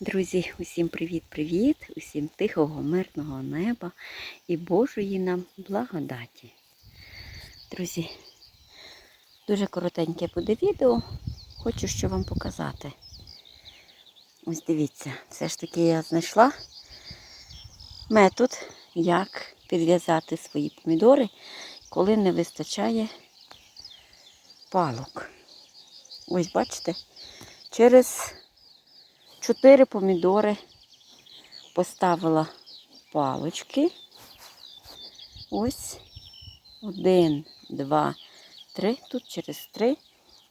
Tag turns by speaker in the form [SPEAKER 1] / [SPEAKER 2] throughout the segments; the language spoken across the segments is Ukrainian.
[SPEAKER 1] Друзі, усім привіт-привіт, усім тихого, мирного неба і Божої нам благодаті. Друзі, дуже коротеньке буде відео. Хочу що вам показати. Ось дивіться, все ж таки я знайшла метод, як підв'язати свої помідори, коли не вистачає палок. Ось бачите, через чотири помідори поставила палочки. Ось один, два, три. Тут через три,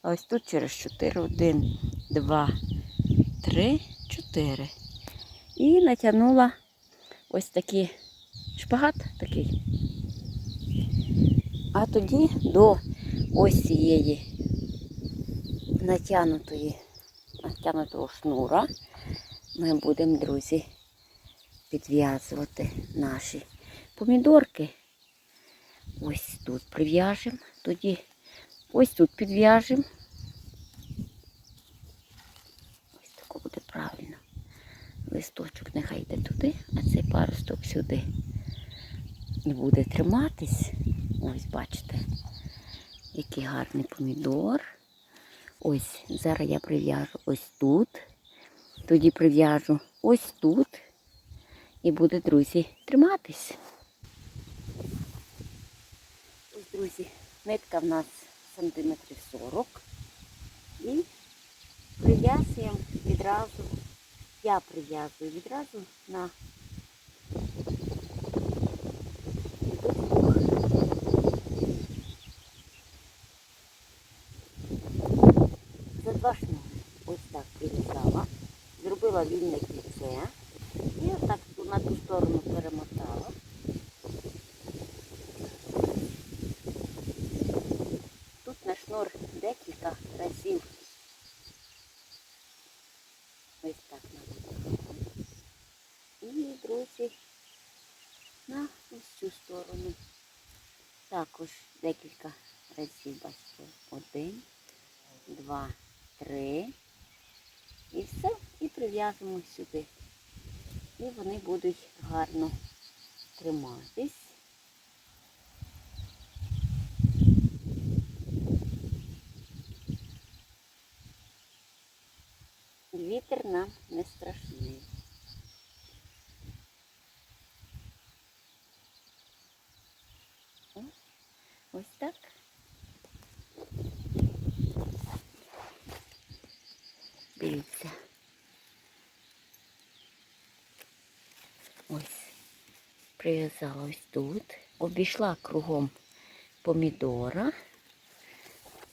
[SPEAKER 1] а ось тут через чотири. Один, два, три, чотири. І натягнула ось такий шпагат такий. А тоді до ось цієї натягнутої, натягнутого шнура ми будемо, друзі, підв'язувати наші помідорки. Ось тут прив'яжемо, тоді ось тут підв'яжемо. Ось тако буде правильно. Листочок нехай йде туди, а цей паросток сюди. І буде триматись. Ось бачите, який гарний помідор. Ось, зараз я прив'яжу ось тут. Тоді прив'яжу ось тут. І буде, друзі, триматись. Ось, друзі, нитка в нас сантиметрів 40. І прив'язуємо відразу. Я прив'язую відразу на за. Ось так прив'язала. Зробила вільне кільце. І отак на ту сторону перемотала. Тут на шнур декілька разів. Ось так наводила. І, друзі, на ось цю сторону. Також декілька разів, бачите, один, два, три. І все, і прив'яжемо сюди. І вони будуть гарно триматись. Вітер нам не страшний. Ось так. Дивіться. Ось. Прив'язала ось тут. Обійшла кругом помідора.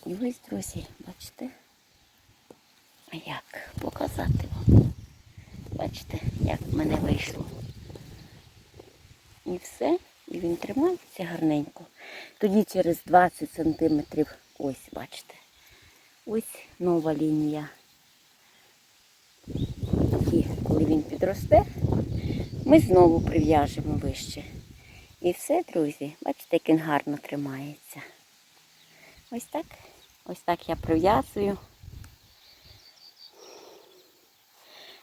[SPEAKER 1] І ось, друзі, бачите? Як показати вам? Бачите, як в мене вийшло. І все. І він тримається гарненько. Тоді через 20 сантиметрів, ось, бачите, ось нова лінія. І коли він підросте, ми знову прив'яжемо вище. І все, друзі, бачите, як він гарно тримається. Ось так. Ось так я прив'язую.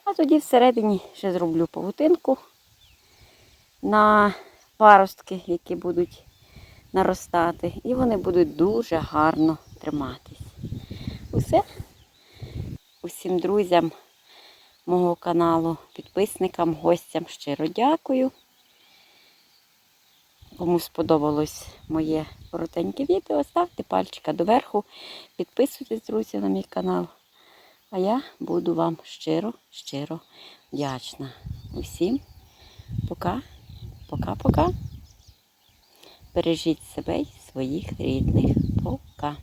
[SPEAKER 1] А тоді всередині ще зроблю павутинку на паростки, які будуть наростати. І вони будуть дуже гарно триматись. Усе. Усім друзям мого каналу, підписникам, гостям щиро дякую. Кому сподобалось моє коротеньке відео, ставте пальчика доверху, підписуйтесь, друзі, на мій канал. А я буду вам щиро-щиро вдячна. Усім пока, пока-пока. Бережіть себе й своїх рідних. Пока.